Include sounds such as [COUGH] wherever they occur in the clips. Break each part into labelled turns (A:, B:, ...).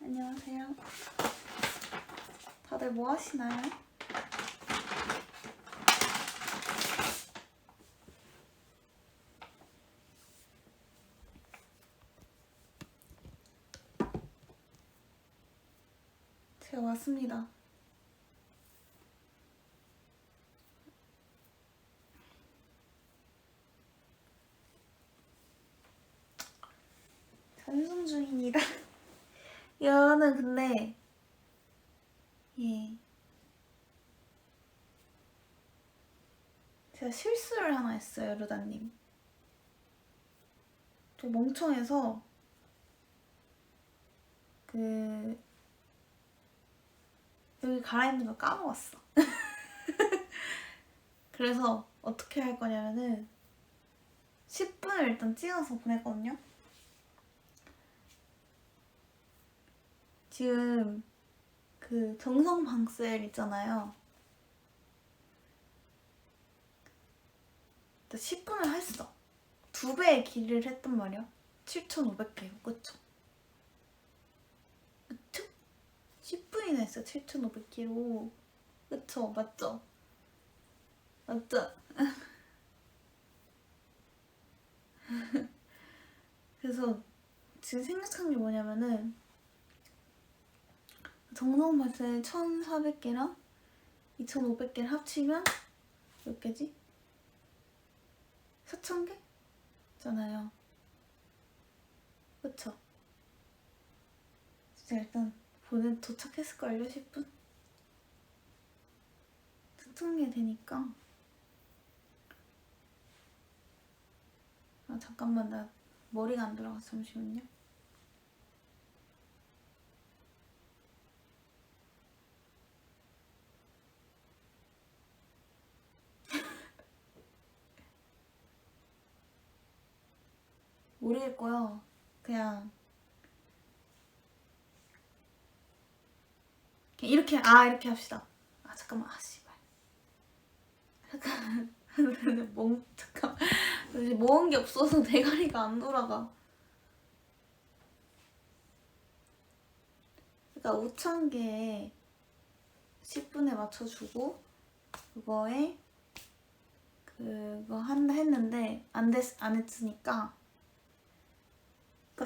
A: 안녕하세요. 다들 뭐 하시나요? 제가 왔습니다. 전송 중입니다. [LAUGHS] 이거는 근데 예 제가 실수를 하나 했어요 루다님. 저 멍청해서 그 여기 갈아입는 거 까먹었어. [LAUGHS] 그래서 어떻게 할 거냐면은 10분을 일단 찍어서 보냈거든요. 지금 그 정성 방셀 있잖아요. 10분을 했어. 두 배의 길이를 했단 말이야. 7,500개요. 그쵸? 그쵸? 10분이나 했어. 7,500km. 그쵸? 맞죠? 맞죠? [LAUGHS] 그래서 지금 생각한 게 뭐냐면은 정성 발사의 1,400개랑 2,500개를 합치면 몇 개지? 4,000개? 잖아요. 그쵸? 진짜 일단 보내 도착했을걸요, 10분? 4,000개 되니까 아 잠깐만 나 머리가 안 들어갔어 잠시만요. 모르겠고요. 그냥 이렇게 아 이렇게 합시다. 아 잠깐만 아 씨발. 잠깐 [LAUGHS] 멍 잠깐 모은 게 없어서 [LAUGHS] 대가리가 안 돌아가. 그러니까 5천 개에 10분에 맞춰주고 그거에 그거 한다 했는데 안 됐, 안 했으니까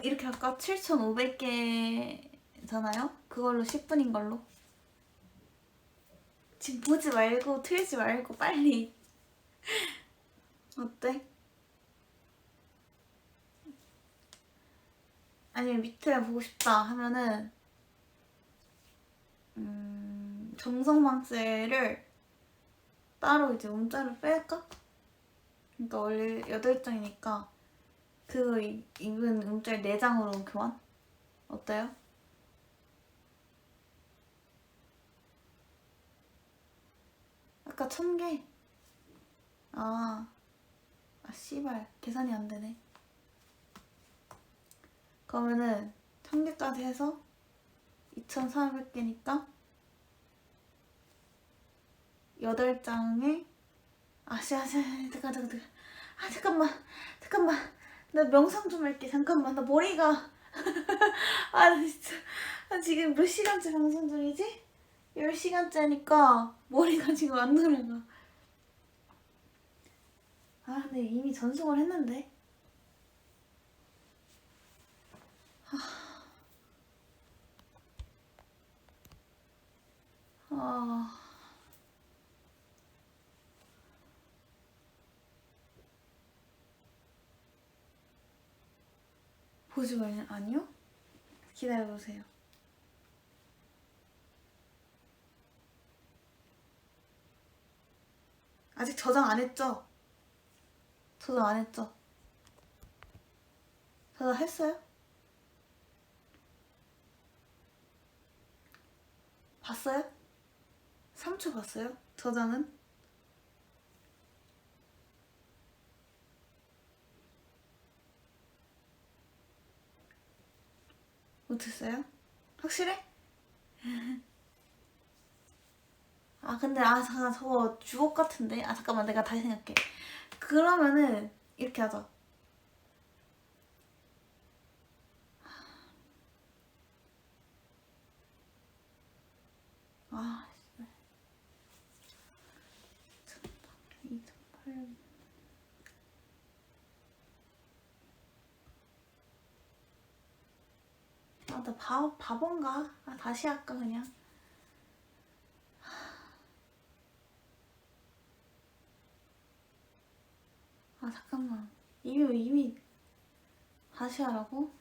A: 이렇게 할까? 7,500개잖아요? 그걸로 10분인 걸로 지금 보지 말고 틀지 말고 빨리 [LAUGHS] 어때? 아니면 밑에 보고 싶다 하면은 음, 정성망새를 따로 이제 문자를 뺄까? 그러니까 원래 8장이니까 그거 이- 입은 움짤 4장으로 교환? 어때요? 아까 1000개? 아, 아 씨발. 계산이 안 되네. 그러면은 1000개까지 해서 2400개니까 8장에 아씨 아씨 잠깐 잠깐 잠깐. 아 잠깐만 잠깐만 나 명상 좀 할게. 잠깐만. 나 머리가. [LAUGHS] 아 나 진짜. 나 지금 몇 시간째 방송 중이지? 10시간째니까 머리가 지금 안 돌아가 아 근데 이미 전송을 했는데 보지 말면 아니요? 기다려보세요. 아직 저장 안 했죠? 저장 안 했죠? 저장 했어요? 봤어요? 3초 봤어요? 저장은? 어, 못했어요? 확실해? 아 근데 아 잠깐 저거 주옥 같은데? 아 잠깐만 내가 다시 생각해 그러면은 이렇게 하자 아 나 바, 바본가? 아, 다시 할까, 그냥? 아, 잠깐만. 이미, 이미, 다시 하라고?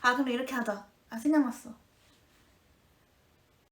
A: 아, 그럼 이렇게 하자. 아, 생각났어.